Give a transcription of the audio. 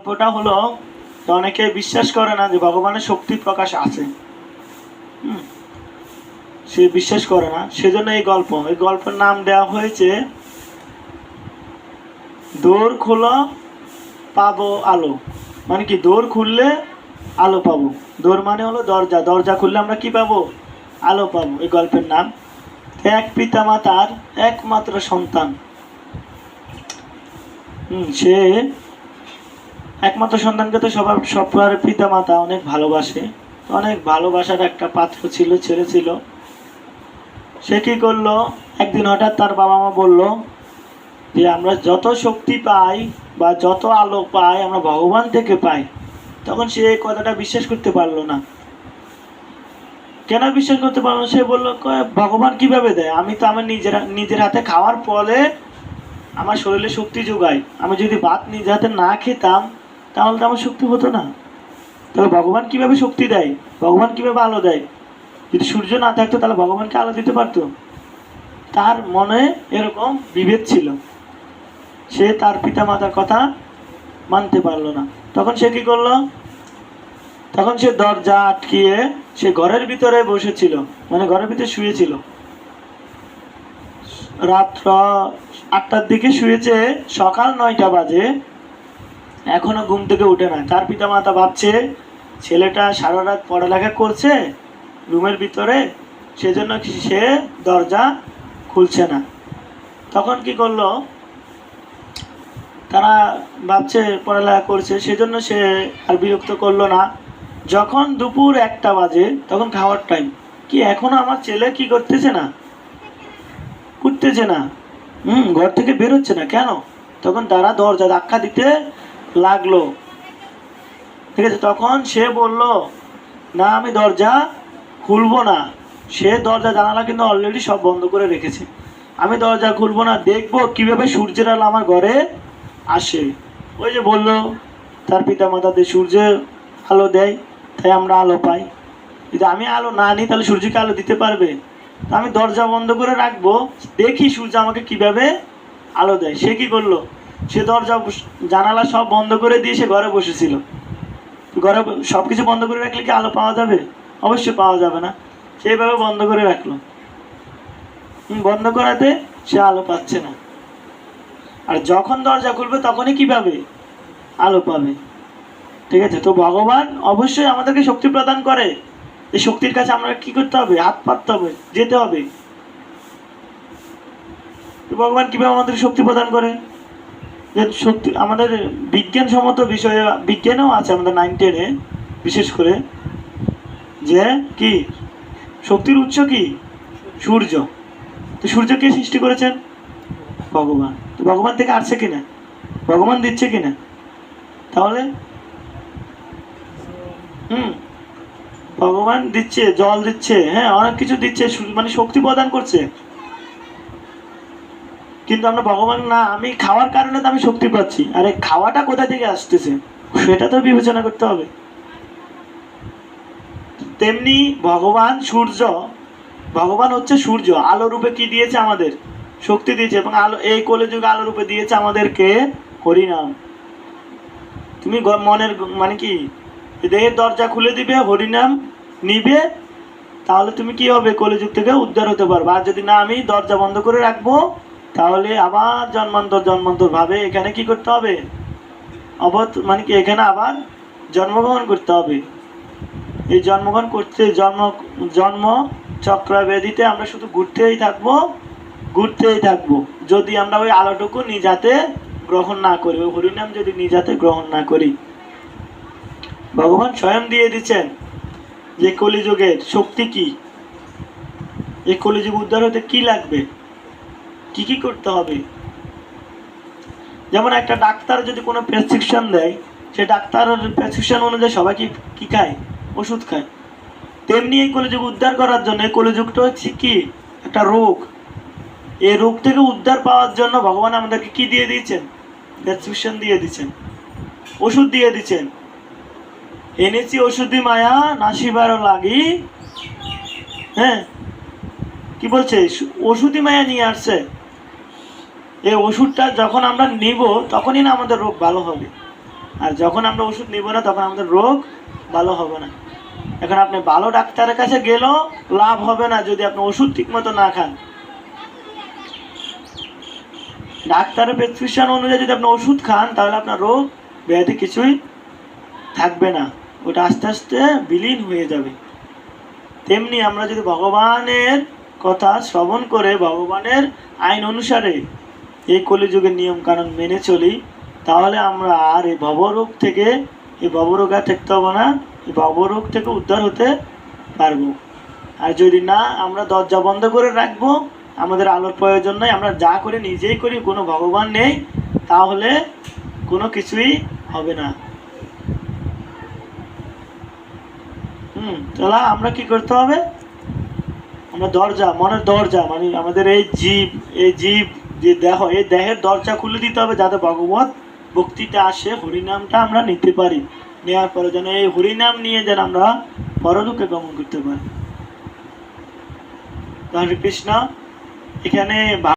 গল্পটা হলো অনেকে বিশ্বাস করে না যে ভগবানের শক্তি প্রকাশ আছে। সে বিশ্বাস করে না। সেজন্য এই গল্প, এই গল্পের নাম দেওয়া হয়েছে, দোর খোলো পাবো আলো। মানে কি, দোর খুললে আলো পাবো। দোর মানে হলো দরজা। দরজা খুললে আমরা কি পাবো? আলো পাবো। এই গল্পের নাম, এক পিতা মাতার একমাত্র সন্তান। হুম, সে একমাত্র সন্তানকে তো সবার সবার পিতা মাতা অনেক ভালোবাসে। অনেক ভালোবাসার একটা পাত্র ছিল ছেলে ছিল। সে কী করল? একদিন হঠাৎ তার বাবা মা বলল যে আমরা যত শক্তি পাই বা যত আলো পাই আমরা ভগবান থেকে পাই। তখন সে এই কথাটা বিশ্বাস করতে পারল না। কেন বিশ্বাস করতে পারল সে বলল "কয়, ভগবান কীভাবে দেয়? আমি তো আমার নিজের নিজের হাতে খাওয়ার ফলে আমার শরীরে শক্তি যোগায়। আমি যদি ভাত নিজের হাতে না খেতাম তাহলে তো আমার শক্তি হতো না। তবে ভগবান কীভাবে শক্তি দেয়? ভগবান কীভাবে আলো দেয়? যদি সূর্য না থাকতো, তাহলে ভগবানকে আলো দিতে পারতো। তার মনে এরকম বিভেদ ছিল। সে তার পিতা মাতার কথা মানতে পারল না। তখন সে কি করল? তখন সে দরজা আটকিয়ে সে ঘরের ভিতরে বসেছিল। মানে ঘরের ভিতরে শুয়েছিল। রাত্র আটটার দিকে শুয়েছে, সকাল নয়টা বাজে। এখনও ঘুম থেকে উঠে না। তার পিতা মাতা ভাবছে, ছেলেটা সারা রাত পড়ালেখা করছে রুমের ভিতরে, সেজন্য সে দরজা খুলছে না। তখন কি করল? তারা ভাবছে পড়ালেখা করছে, সেজন্য সে আর বিরক্ত করল না। যখন দুপুর একটা বাজে, তখন খাওয়ার টাইম কি এখনও আমার ছেলে কি করতেছে না? উঠতেছে না। হুম, ঘর থেকে বেরোচ্ছে না। কেন? তখন তারা দরজা ধাক্কা দিতে লাগল। ঠিক আছে, তখন সে বলল, না, আমি দরজা খুলবো না। সে দরজা জানালা কিন্তু অলরেডি সব বন্ধ করে রেখেছে। আমি দরজা খুলবো না, দেখব কীভাবে সূর্যের আলো আমার ঘরে আসে। ওই যে বলল, তার পিতা মাতাদের সূর্যের আলো দেয়, তাই আমরা আলো পাই। যদি আমি আলো না নিই, তাহলে সূর্যকে আলো দিতে পারবে? তা আমি দরজা বন্ধ করে রাখব, দেখি সূর্য আমাকে কীভাবে আলো দেয়। সে কি করল? সে দরজা জানালা সব বন্ধ করে দিয়ে সে ঘরে বসেছিল। ঘরে সব কিছু বন্ধ করে রাখলে কি আলো পাওয়া যাবে? অবশ্যই পাওয়া যাবে না। সেইভাবে বন্ধ করে রাখল। বন্ধ করাতে সে আলো পাচ্ছে না। আর যখন দরজা খুলবে তখনই কি পাবে? আলো পাবে। ঠিক আছে? তো ভগবান অবশ্যই আমাদেরকে শক্তি প্রদান করে। এই শক্তির কাছে আমরা কি করতে হবে? হাত পাততে হবে, যেতে হবে। ভগবান কীভাবে আমাদের শক্তি প্রদান করে? যে শক্তি আমাদের বিজ্ঞানসম্মত বিষয়ে, বিজ্ঞানেও আছে আমাদের নাইন টেনে বিশেষ করে। যে কি? শক্তির উৎস কি? সূর্য। তো সূর্য কে সৃষ্টি করেছেন? ভগবান। তো ভগবান থেকে আসছে কিনা? ভগবান দিচ্ছে কিনা? তাহলে? হুম। ভগবান দিচ্ছে, জল দিচ্ছে হ্যাঁ অনেক কিছু দিচ্ছে মানে শক্তি প্রদান করছে। কিন্তু আমরা ভগবান, না, আমি খাওয়ার কারণে তো আমি শক্তি পাচ্ছি। আরে খাওয়াটা কোথা থেকে আসতেছে? সেটা তো বিবেচনা করতে হবে। তেমনি ভগবান সূর্য, ভগবান হচ্ছে সূর্য, আলো রূপে কি দিয়েছে আমাদের? শক্তি দিয়েছে এবং আলো, এই কলিযুগে আলো রূপে দিয়েছে আমাদেরকে হরিনাম। তুমি মনের মানে কি, দেহের দরজা খুলে দিবে, হরিনাম নিবে, তাহলে তুমি কি হবে? কলিযুগ থেকে উদ্ধার হতে পারবে। আর যদি না, আমি দরজা বন্ধ করে রাখব তাহলে আবার জন্মান্তর জন্মান্তর ভাবে এখানে কি করতে হবে? অবত মানে কি এখানে আবার জন্মগ্রহণ করতে হবে। এই জন্মগ্রহণ করতে, জন্ম জন্ম চক্রব্যাধিতে আমরা শুধু ঘুরতেই থাকব ঘুরতেই থাকব। যদি আমরা ওই আলোটুকু নিজাতে গ্রহণ না করি, ওই হরিনাম যদি নিজাতে গ্রহণ না করি। ভগবান স্বয়ং দিয়ে দিচ্ছেন যে কলিযুগের শক্তি কি? এই কলিযুগ উদ্ধার হতে কি লাগবে? কি কি করতে হবে। যেমন একটা ডাক্তার যদি কোনো প্রেসক্রিপশন দেয়, সে ডাক্তারের প্রেসক্রিপশন অনুযায়ী সবাই কি খায়? ওষুধ খায়। তেমনি এই কলিযুগ উদ্ধার করার জন্য, এই কলিযুগটা হচ্ছে কি? একটা রোগ। এই রোগ থেকে উদ্ধার পাওয়ার জন্য ভগবান আমাদেরকে কি দিয়ে দিয়েছেন? প্রেসক্রিপশন দিয়ে দিচ্ছেন ওষুধ দিয়ে দিচ্ছেন এনেছি ওষুধি মায়া নাসিবার লাগি। হ্যাঁ? কি বলছে? ওষুধি মায়া নিয়ে আসছে। এই ওষুধটা যখন আমরা নিব, তখনই না আমাদের রোগ ভালো হবে। আর যখন আমরা ওষুধ নিব না, তখন আমাদের রোগ ভালো হবে না। এখন আপনি ভালো ডাক্তারের কাছে গেলেও লাভ হবে না যদি আপনি ওষুধ ঠিকমতো না খান। ডাক্তারের প্রেসক্রিপশন অনুযায়ী যদি আপনি ওষুধ খান, তাহলে আপনার রোগ ব্যাধি কিছুই থাকবে না। ওটা আস্তে আস্তে বিলীন হয়ে যাবে। তেমনি আমরা যদি ভগবানের কথা শ্রবণ করে, ভগবানের আইন অনুসারে এই কলিযুগের নিয়ম কানুন মেনে চলি, তাহলে আমরা আর এই ভবরোগ থেকে এই ভবরোগ আর থাকতে হবে না এই ভবরোগ থেকে উদ্ধার হতে পারব। আর যদি না, আমরা দরজা বন্ধ করে রাখব, আমাদের আলোর প্রয়োজন নাই, আমরা যা করি নিজেই করি, কোনো ভগবান নেই, তাহলে কোনো কিছুই হবে না। হুম, তাহলে আমরা কি করতে হবে? আমরা দরজা, মনের দরজা মানে আমাদের এই জীব এই জীব যে দেহ এই দেহের দরজা খুলে দিতে হবে যাতে ভগবত ভক্তিতে আসে, হরিনামটা আমরা নিতে পারি। নেওয়ার পরে যেন এই হরিনাম নিয়ে যেন আমরা পরলোকে গমন করতে পারি। তাহলে কৃষ্ণ, এখানে